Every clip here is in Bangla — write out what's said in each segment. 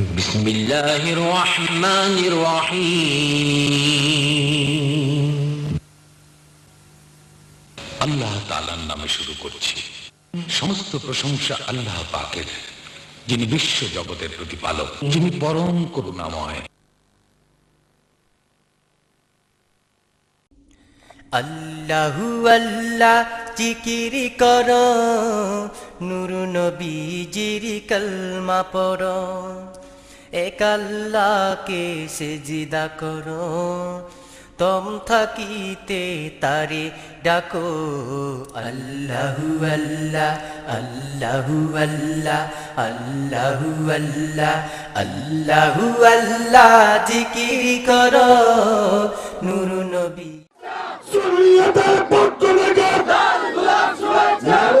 بسم الله الرحمن الرحيم আল্লাহ তাআলার নামে শুরু করছি সমস্ত প্রশংসা আল্লাহ পাকের যিনি বিশ্ব জগতের প্রতিপালক যিনি পরম করুণাময় আল্লাহু আল্লাহ জিকির কর নুর নবীজির কলমা পড় এক আল্লাহকে সেজিদা কর। তম থাকিতে তারে ডাকো। আল্লাহু আল্লাহ আল্লাহু আল্লাহ আল্লাহু আল্লাহ আল্লাহু আল্লাহ জিকির কর। নুর নবী। শরীয়তের পক্ষ থেকে। নারে তাকবীর।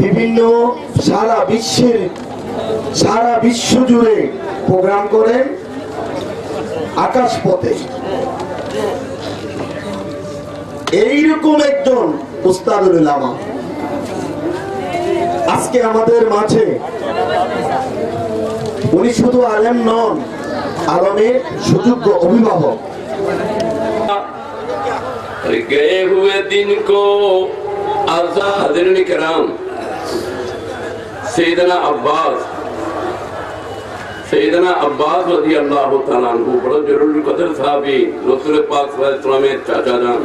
বিভিন্ন সারা বিশ্বের, সারা বিশ্ব জুড়ে প্রোগ্রাম করেন আকাশ পথে এইরকম একজন উস্তাদুল লামা আজকে আমাদের মাঝে উনি শুধু আলেম নন, আলমের সুযোগ্য অভিভাবক। গে হুয়ে দিন কো আজাদ নিকরাম সেইদানা আব্বাস সেইদানা আব্বাস রাজি আল্লাহ তালানহু বড় জরুরি কদর সাহাবি রসুল পাক ইসলামের চাচা যান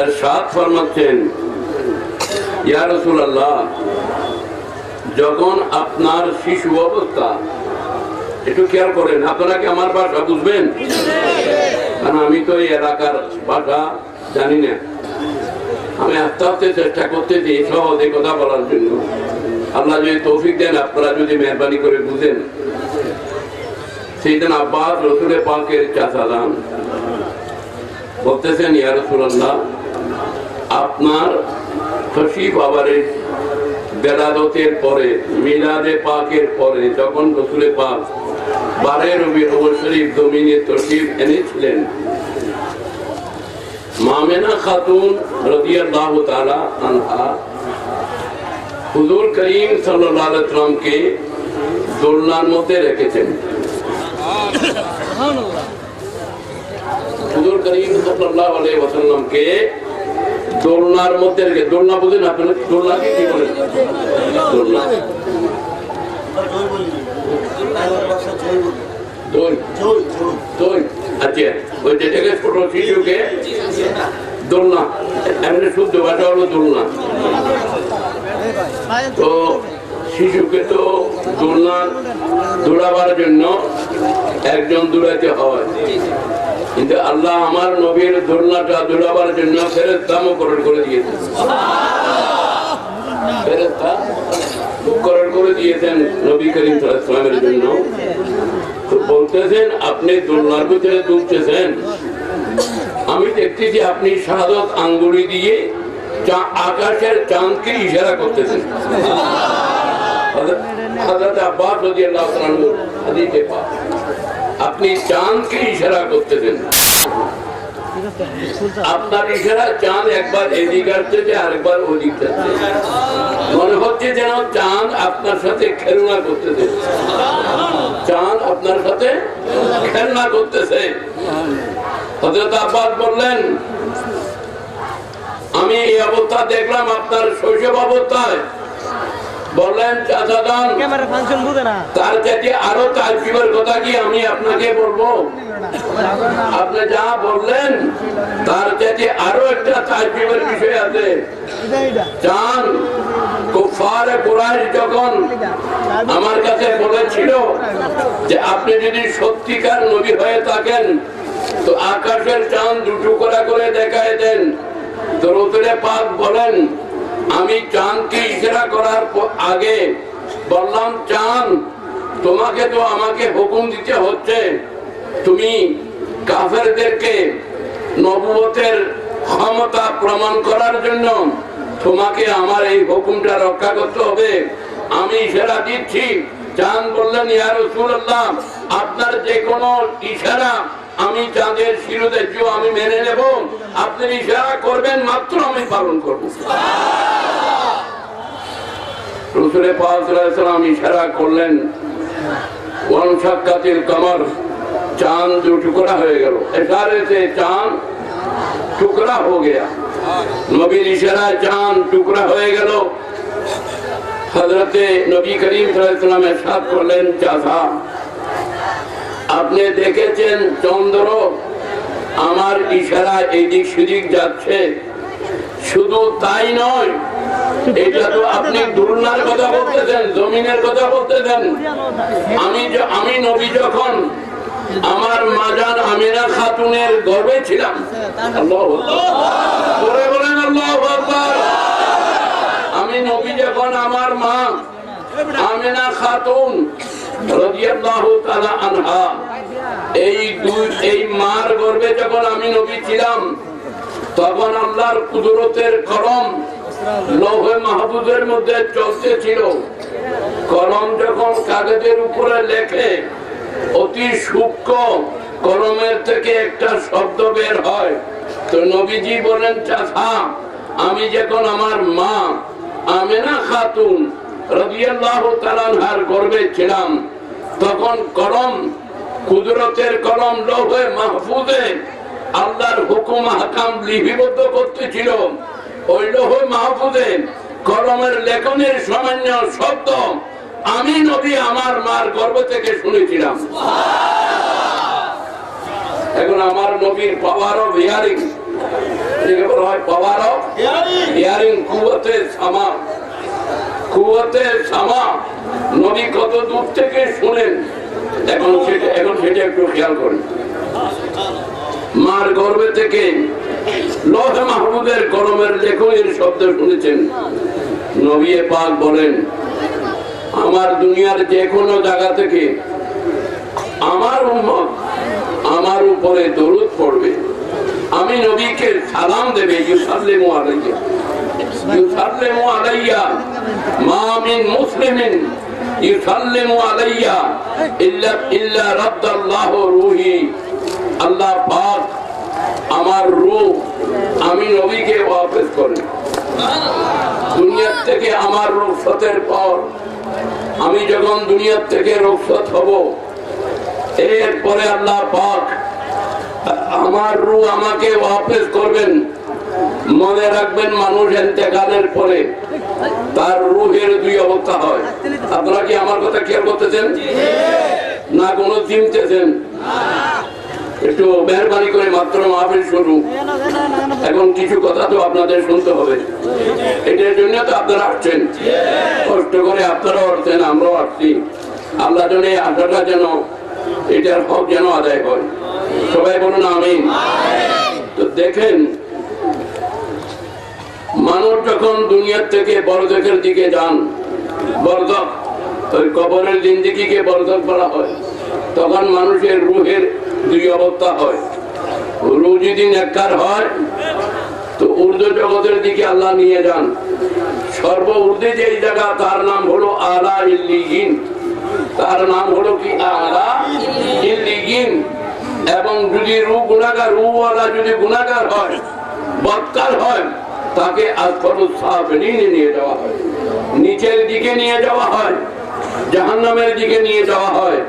এর সাত ফরমাচ্ছেন ইয়া রসুল আল্লাহ যখন আপনার শিশু অবস্থা একটু খেয়াল করেন আপনারা কি আমার ভাষা বুঝবেন কারণ আমি তো এই এলাকার ভাষা জানি না আমি আস্তে আস্তে চেষ্টা করতেছি সহজে কথা বলার জন্য। আল্লাহ যদি তৌফিক দেন, আপনারা যদি মেহরবানি করে বুঝেন। সেই দিন আব্বাস রসুলের পাকের চাষা দান বলতেছেন, ইয়া রসুল্লাহ আপনার শশী বাবারের বেলাদতের পরে, মিলাদে পাকের পরে যখন রসুলের পাক বারে রবি শরীফ জমিনে তশরিফ এনেছিলেন মামেনা খাতুন রাদিয়াল্লাহু তাআলা আনহা। হুজুর করিম সাল্লাল্লাহু আলাইহি দোলনার মধ্যে রেখেছেন। হুজুর করিম সাল্লাল্লাহু আলাইহি ওয়াসাল্লামকে দোলনার মধ্যে রেখে দোলনা বুঝেন আপনারা দোলনাকে কি বলেন? দোলনা। দোল। দোল। আচ্ছা। ওই যেটাকে ছোট শিশুকে দোলনা। এমনি শুদ্ধ ভাষা হলো দোলনা। তো শিশুকে তো দোলনা দৌড়াবার জন্য একজন দৌড়াতে হয়। কিন্তু আল্লাহ আমার নবীর দোলনাটা দৌড়াবার জন্য ফেরত মুকরর করে দিয়েছে ফেরেস্তা মুকরর করে দিয়েছেন নবী করিম ওয়াসাল্লামের জন্য। বলতেছেন, আপনি দোলনার ভিতরে দুলতেছেন আমি যে আপনি শাহাদত আঙ্গুলি দিয়ে আকাশের চাঁদকে ইশারা করতেছেন। আপনি চাঁদকে ইশারা করতেছেন। আপনার চাঁদ একবার এদিক আসতেছে আরেকবার ওদিক যাচ্ছে। মনে হচ্ছে যেন চাঁদ আপনার সাথে খেলনা করতেছে। চাঁদ আপনার সাথে খেলনা করতেছে। হজরত আব্বাস বললেন, আমি এই অবস্থা দেখলাম আপনার শৈশব অবস্থায়। বললেন চাচাদান তার চাইতে আরও তাজবিবের কথা কি আমি আপনাকে বলব? আপনি যা বললেন তার চাইতে আরও একটা তাজবিবের বিষয় আছে। চান কুফারে কুরাইশ যখন আমার কাছে বলেছিল যে আপনি যদি সত্যিকার নবী হয়ে থাকেন তো আকাশের চাঁদ দুটো করা করে দেখায় দেন। তো রসুলে পাক বলেন আমি চাঁদকে ইশারা করার আগে বললাম চাঁদ তোমাকে তো আমাকে হুকুম দিতে হচ্ছে। তুমি কাফেরদেরকে নবতের ক্ষমতা প্রমাণ করার জন্য তোমাকে আমার এই হুকুমটা রক্ষা করতে হবে। আমি ইশারা দিচ্ছি। চান বললেন আপনার যে কোনো ইশারা আমি চাঁদের শিরোধার্য আমি মেনে নেব, আপনি ইশারা করবেন, মাত্র আমি পালন করব। রসুলের পাহাড়াম ইশারা করলেন চাঁদ দু টুকরা হয়ে গেল। সে চাঁদ টুকরা হয়ে নবীর ইশারা চাঁদ টুকরা হয়ে গেল। হজরতে নবী করিম সাল্লামের সাথ করলেন চাষা আপনি দেখেছেন চন্দ্র আমার ইশারা এদিক সেদিক যাচ্ছে। শুধু তাই নয়, এটা তো আপনি দুর্নার কথা বলতেছেন, জমিনের কথা বলতেছেন। আমি আমি নবী যখন আমার মাজান আমিনা খাতুনের গর্বে ছিলাম, আল্লাহু বলেন, আল্লাহু। আমি নবী যখন আমার মা আমিনা খাতুন আনহা, এই এই মার গর্বে যখন আমি নবী ছিলাম, তখন আল্লাহর কুদরতের কলম লৌহে মাহবুবের মধ্যে চলতে ছিল। যখন কাগজের উপরে লেখে, অতি সূক্ষ্ম কলমের থেকে একটা শব্দ বের হয়। তো নবীজি বলেন চাষা আমি যখন আমার মা আমেনা খাতুন গর্বে ছিলাম। তখন কলম, কুদরতের কলম লৌহে মাহফুজে আল্লাহর হুকুম হাকাম লিপিবদ্ধ করতেছিল। ওই লৌহ মাহফুজে কলমের লেখনের সামান্য শব্দ আমি নবী আমার মার গর্ভ থেকে শুনেছিলাম। এখন আমার নবীর power of hearing power of hearing কুয়াতে সামা। কুয়াতে সামা। নবী কত দূর থেকে শুনেন? এখন সেটা এখন সেটা একটু খেয়াল করেন। মার গর্ভে থেকে লোহে মাহবুবের কলমের লেখনের শব্দ শুনেছেন। নবী পাক বলেন আমার দুনিয়ার যে কোনো জায়গা থেকে আমার উম্মত আমার উপরে দরুদ পড়বে। আমি নবীকে সালাম দেবে, ইউসাল্লিমু আলাইয়া ইউসাল্লিমু আলাইয়া মা মিন মুসলিমিন, ইউসাল্লিমু আলাইয়া ইল্লা ইল্লা রাদ্দাল্লাহু রূহি। আল্লাহ পাক আমার রূহ আমি নবীকে ওয়াপস করেন। দুনিয়ার থেকে আমার রুখসতের পর আমি যখন দুনিয়ার থেকে রুখসত হব এরপরে আল্লাহ পাক, আমার রু আমাকে ওয়াপস করবেন। মনে রাখবেন মানুষ এতেকালের পরে তার রুহের দুই অবস্থা হয়। আপনারা কি আমার কথা খেয়াল করতেছেন? না, কোনো চিনতেছেন? একটু মেহরবানি করে মাত্র মাহফিল শুরু। এখন কিছু কথা তো আপনাদের শুনতে হবে। এটার জন্য তো আপনারা আসছেন। কষ্ট করে আপনারাও আসছেন, আমরাও আসছি। আল্লাহ জন্য আশাটা যেন এটার হক যেন আদায় হয়। সবাই বলুন আমি তো দেখেন মানুষ যখন দুনিয়ার থেকে বড়দের দিকে যান বরদক ওই কবরের জিন্দিগিকে বরদক বলা হয়। তখন মানুষের রুহের দুই অবস্থা হয়। রু যদি নেককার হয়, তো উর্দু জগতের দিকে আল্লাহ নিয়ে যান। সর্ব উর্দে যে জায়গা, তার নাম হলো আলা ইল্লিগিন তার নাম হলো কি আলা? ইল্লিগিন এবং যদি রু গুণাগার, রুওয়ালা যদি গুণাগার হয়, বৎকার হয়, তাকে আসফল সাফিলিনে নিয়ে যাওয়া হয়। নিচের দিকে নিয়ে যাওয়া হয়, জাহান্নামের দিকে নিয়ে যাওয়া হয়।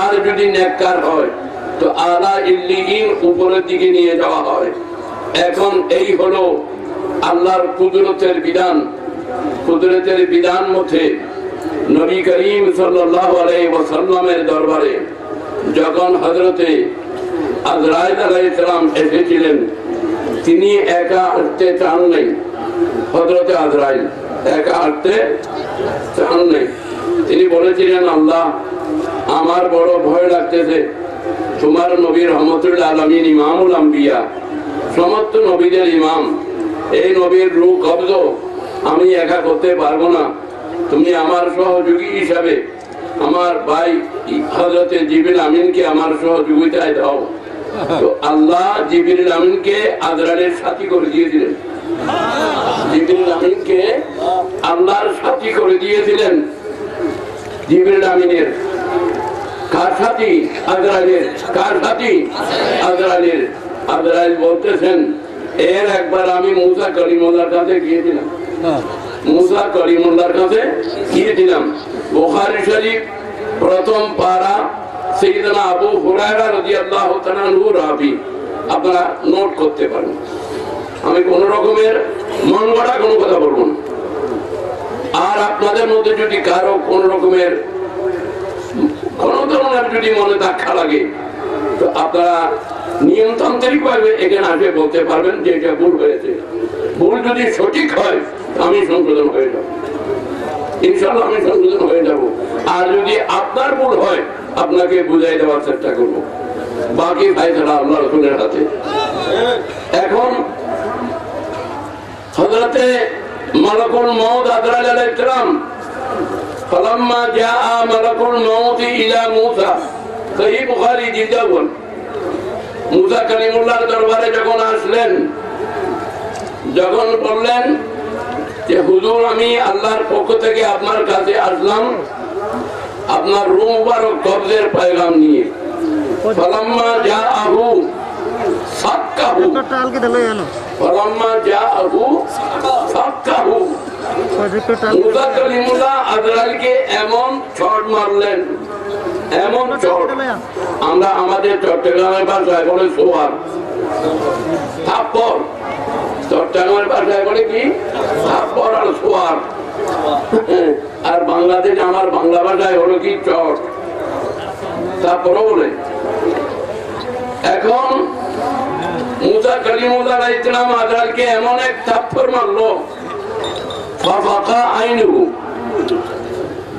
আর যদি নেককার হয়, তো আলা ইল্লিগিন উপরের দিকে নিয়ে যাওয়া হয়। এখন এই হলো আল্লাহর কুদরতের বিধান। কুদরতের বিধান মধ্যে নবী করিম ওয়াসাল্লামের দরবারে যখন আলাইহিস সালাম এসেছিলেন, তিনি একা আসতে চান নাই। হযরতে আজরাইল একা আসতে চান নাই। তিনি বলেছিলেন, আল্লাহ, আমার বড় ভয় লাগতেছে। তোমার নবীর রহমতুল্লাহ আলমিন ইমামুল আম্বিয়া, সমস্ত নবীদের ইমাম। এই নবীর রূপ কবজ, আমি একা করতে পারব না। তুমি আমার সহযোগী হিসাবে আমার ভাই হজরতে জিবিল আমিনকে আমার সহযোগিতায় দাও। তো আল্লাহ জিবিল আমিনকে আদরানের সাথী করে দিয়েছিলেন। আমিনকে আল্লাহর সাথী করে দিয়েছিলেন আমিনের। বলতেছেন, এর একবার আমি মুসা করিমুল্লার কাছে গিয়েছিলাম। মুসা করিমুল্লার কাছে গিয়েছিলাম। বোখারি শরীফ প্রথম পারা সেইদানা আবু হুরায়রা তাআলা নূর রাবি। আপনারা নোট করতে পারেন। আমি কোন রকমের মন গড়া কোনো কথা বলব না। আর আপনাদের মধ্যে যদি কারও কোন রকমের কোন ধরনের যদি মনে ধাক্কা লাগে, তো আপনারা নিয়মতান্ত্রিক ভাবে এখানে আসে বলতে পারবেন যে এটা ভুল হয়েছে। ভুল যদি সঠিক হয় আমি সংশোধন হয়ে যাব ইনশাল্লাহ আমি সংশোধন হয়ে যাব আর যদি আপনার ভুল হয় আপনাকে বুঝাই দেওয়ার চেষ্টা করব বাকি ফাইসলা আল্লাহ রসুলের হাতে এখন হজরতে মালাকুল মৌদ আদরাল আলাইহিস সালাম فلما جاء ملك الموت الى موسى সহি বুখারী জিন্দাবন মুসা কালিমুল্লাহর দরবারে যখন আসলেন যখন বললেন যে, হুজুর, আমি আল্লাহর পক্ষ থেকে আপনার কাছে আসলাম আপনার রুম মুবারক কবজের পয়গাম নিয়ে। যা যা এমন ছট মারলেন, এমন আমরা আমাদের চট্টগ্রামের ভাষায় বলে সোয়ার। থাপ্পর চট্টগ্রামের ভাষায় বলে কি? থাপ্পর আর সোয়ার। হ্যাঁ, বাংলাদেশ আমার বাংলা ভাষায় হলো কি? চট। তারপরও বলে। এখন মুসা কালিমুল্লাহ ইসলাম আজরাইলকে এমন এক থাপ্পর মারলো ফাঁকা আইনু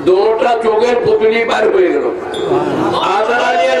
দোনোটা চোখের পুতুলি বার হয়ে গেল। আজরালের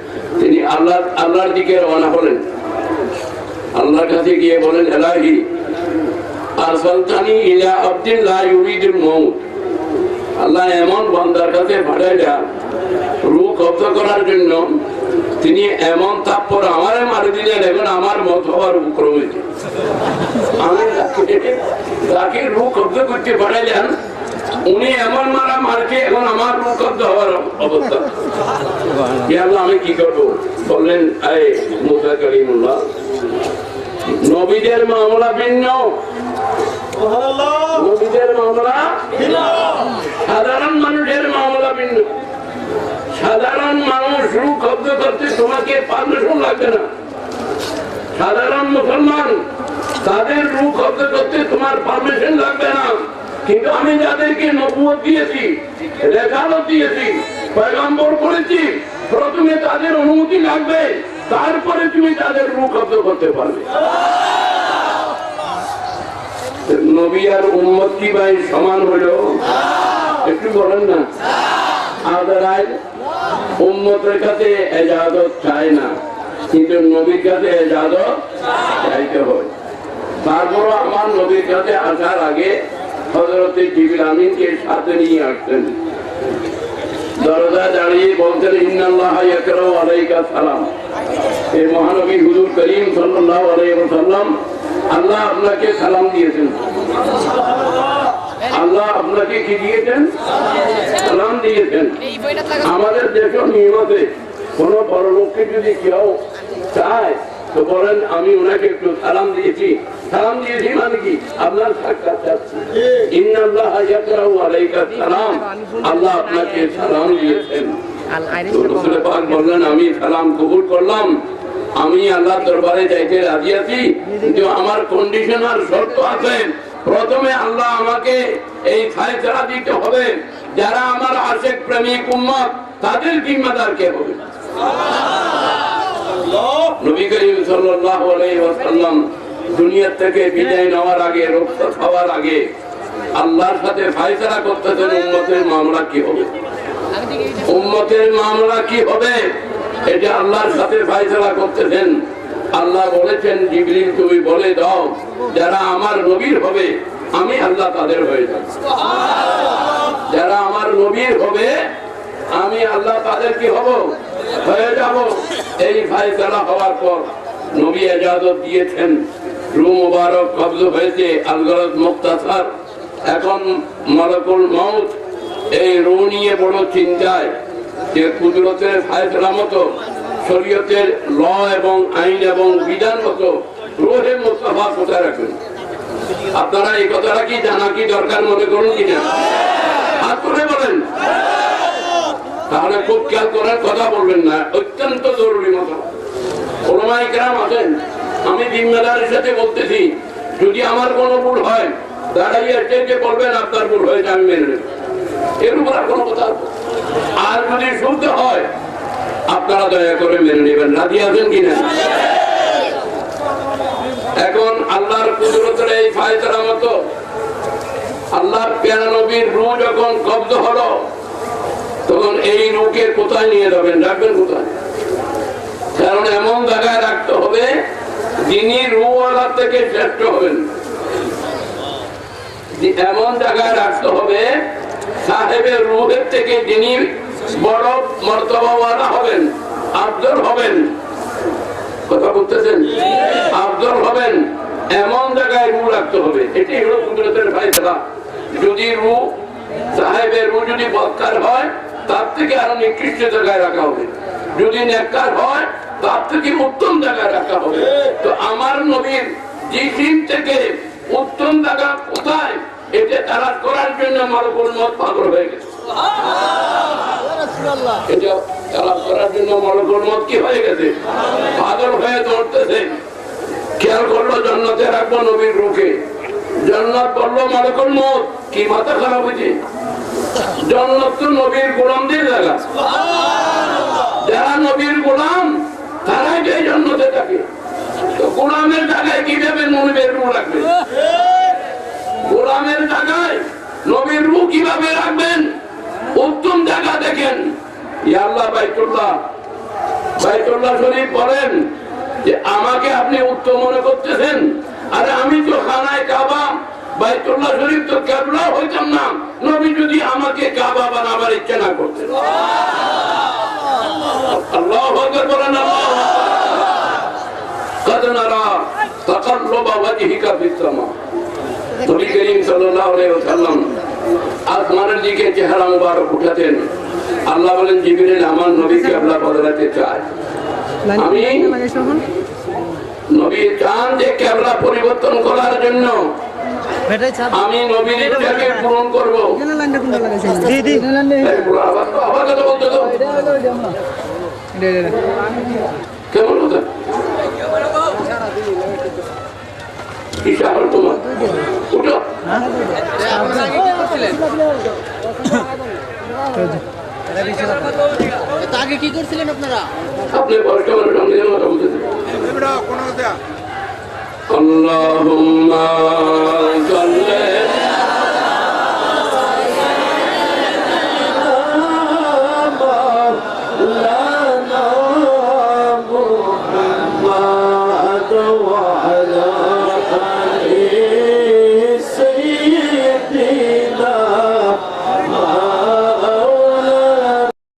তিনি আল্লাহ, আল্লাহর দিকে রওনা হলেন। আল্লাহর কাছে গিয়ে বলেন এলাহি আর সলতানি ইলা আব্দুল্লাহ ইউরিদুল মউত। আল্লাহ এমন বান্দার কাছে পাঠাইলা রু কব্জ করার জন্য। তিনি এমন তাপ্পর আমারে মারি দিলেন এখন আমার মত হওয়ার উপক্রম হয়েছে। আমি তাকে- তাকে রু কব্জ করতে পাঠাইলেন উনি এমন মারা মারকে এখন আমার কব্জ হওয়ার অবস্থা। আল্লাহ আমি কি করব? বললেন আরে মুসা করিমুল্লাহ নবীদের মামলা ভিন্ন। নবীদের মামলা সাধারণ মানুষের মামলা ভিন্ন। সাধারণ মানুষ রু কব্জ করতে তোমাকে পারমিশন লাগবে না। সাধারণ মুসলমান তাদের রু কব্জ করতে তোমার পারমিশন লাগবে না। কিন্তু আমি যাদেরকে নবুয়ত দিয়েছি রেখালত দিয়েছি, পয়গম্বর করেছি, প্রথমে তাদের অনুমতি লাগবে, তারপরে তুমি তাদের রু কব্জ করতে পারবে। নবী আর কি ভাই সমান হলো? একটু বলেন না। আদারায় উম্মতের কাছে এজাজত চায় না, কিন্তু নবীর কাছে এজাজত চাইতে হয়। তারপরও আমার নবীর কাছে আসার আগে হজরতে জিবিল আমিনকে সাথে নিয়ে আসতেন। দরজা দাঁড়িয়ে বলতেন, ইন্নাল্লাহ সালাম। এই মহানবী হুজুর করিম সাল্লাল্লাহু আলাইহি ওয়াসাল্লাম, আল্লাহ আপনাকে সালাম দিয়েছেন। আল্লাহ আপনাকে কি দিয়েছেন? সালাম দিয়েছেন। আমাদের দেশের নিয়মতে কোন বড় লোককে যদি কেউ চায় তো বলেন আমি ওনাকে একটু সালাম দিয়েছি। সালাম দিয়েছি মানে কি? আপনার সাক্ষাৎ চাচ্ছি। ইন্নাল্লাহ ইয়াকরাউ আলাইকা সালাম। আল্লাহ আপনাকে সালাম দিয়েছেন। তো পাক বললেন আমি সালাম কবুল করলাম। আমি আল্লাহ দরবারে যাইতে রাজি আছি। কিন্তু আমার কন্ডিশন আর শর্ত আছে। প্রথমে আল্লাহ আমাকে এই ফায়সালা দিতে হবে। যারা আমার আশেক প্রেমিক উম্মত তাদের জিম্মাদার কে হবে? নবী করিম সাল্লাল্লাহু আলাইহি ওয়াসাল্লাম দুনিয়া থেকে বিদায় নেওয়ার আগে রক্ষত হওয়ার আগে আল্লাহর সাথে ফায়সালা করতেছেন উম্মতের মামলা কি হবে? উম্মতের মামলা কি হবে? এটা আল্লাহর সাথে ফায়সালা করতেছেন। আল্লাহ বলেছেন জিবরিল তুমি বলে দাও যারা আমার নবীর হবে আমি আল্লাহ তাদের হয়ে যাব। যারা আমার নবীর হবে আমি আল্লাহ তাদের কি হব? হয়ে যাব। এই ফায়সালা হওয়ার পর নবী এজাজত দিয়েছেন। রু মুবারক কবজ হয়েছে আলগরত মুক্তাসার এখন মালকুল মউত এই রু নিয়ে বড় চিন্তায় যে কুদরতের ফায়সলা মতো, শরীয়তের ল এবং আইন এবং বিধান মতো রোহে মোস্তফা কোথায় রাখবেন? আপনারা এই কথাটা কি জানা কি দরকার মনে করুন কিনা? হাত তুলে বলেন। তাহলে খুব খেয়াল করার কথা বলবেন না, অত্যন্ত জরুরি মতো ওলমাই আছেন, আমি জিম্মেদারের সাথে বলতেছি, যদি আমার কোনো ভুল হয়, দাঁড়াইয়ে স্টেজে বলবেন, আপনার ভুল হয়েছে, আমি মেনে নেব। এর উপর আর কোনো কথা আর যদি শুনতে হয়, আপনারা দয়া করে মেনে নেবেন। রাজি আছেন কিনা এখন আল্লাহর কুদরতের এই ফায়সারা মতো, আল্লাহর পেয়ারা নবীর রু যখন কব্জ হলো তখন এই রুকে কোথায় নিয়ে যাবেন? রাখবেন কোথায়? কারণ এমন জায়গায় রাখতে হবে, যিনি রুওয়ালা থেকে শ্রেষ্ঠ হবেন। এমন জায়গায় রাখতে হবে, সাহেবের রুহের থেকে যিনি বড় মর্তবাওয়ালা হবেন, আব্দুল হবেন। কথা বলতেছেন? আব্দুল হবেন। এমন জায়গায় রু রাখতে হবে। এটি হলো কুদরতের ফাইসলা যদি রু সাহেবের রু যদি বৎকার হয় তার থেকে আরও নিকৃষ্ট জায়গায় রাখা হবে। যদি নেককার হয় তার থেকে উত্তম জায়গায় রাখা হবে। তো আমার নবীর জিসিম থেকে উত্তম জায়গা কোথায়? এটা তালাশ করার জন্য মালকুল মত পাগল হয়ে গেছে। এটা তালাশ করার জন্য মলকুল মত কি হয়ে গেছে? পাগল হয়ে দৌড়তেছে খেয়াল করল জন্নতে রাখব নবীর রুখে। জন্নত বলল মালকুল মত কি মাথা খারাপ হয়েছে? জন্নত নবীর গোলামদের জায়গা যারা নবীর গোলাম তারাই যে জন্নতে থাকে। গোলামের জায়গায় কীভাবে নবীর রু রাখবে গোলামের জায়গায় নবীর রু কীভাবে রাখবেন? উত্তম জায়গা দেখেন। ইয়া আল্লাহ বাইতুল্লাহ বাইতুল্লাহ শরীফ বলেন যে আমাকে আপনি উত্তম মনে করতেছেন। আরে আমি তো খানায় কাবা বাইতুল্লাহ শরীফ তো কেবলা হইতাম না। নবী যদি আমাকে কাবা বানাবার না করতেন। আসমানের দিকে চেহারা মুবারক উঠাতেন। আল্লাহ বলেন আমার নবীকে কেবলা বদলাতে চায়। আমি নবী চান যে কেবলা পরিবর্তন করার জন্য আমি নবীর পূরণ করব। লাইনটা কোনটা লাগাইছে দি দি এই বুড়া আবার কথা বলতে কেমন কথা ঈশা তোমার। উঠো। আগে কি করছিলেন আপনারা? আপনি মানুষ কথা اللهم صل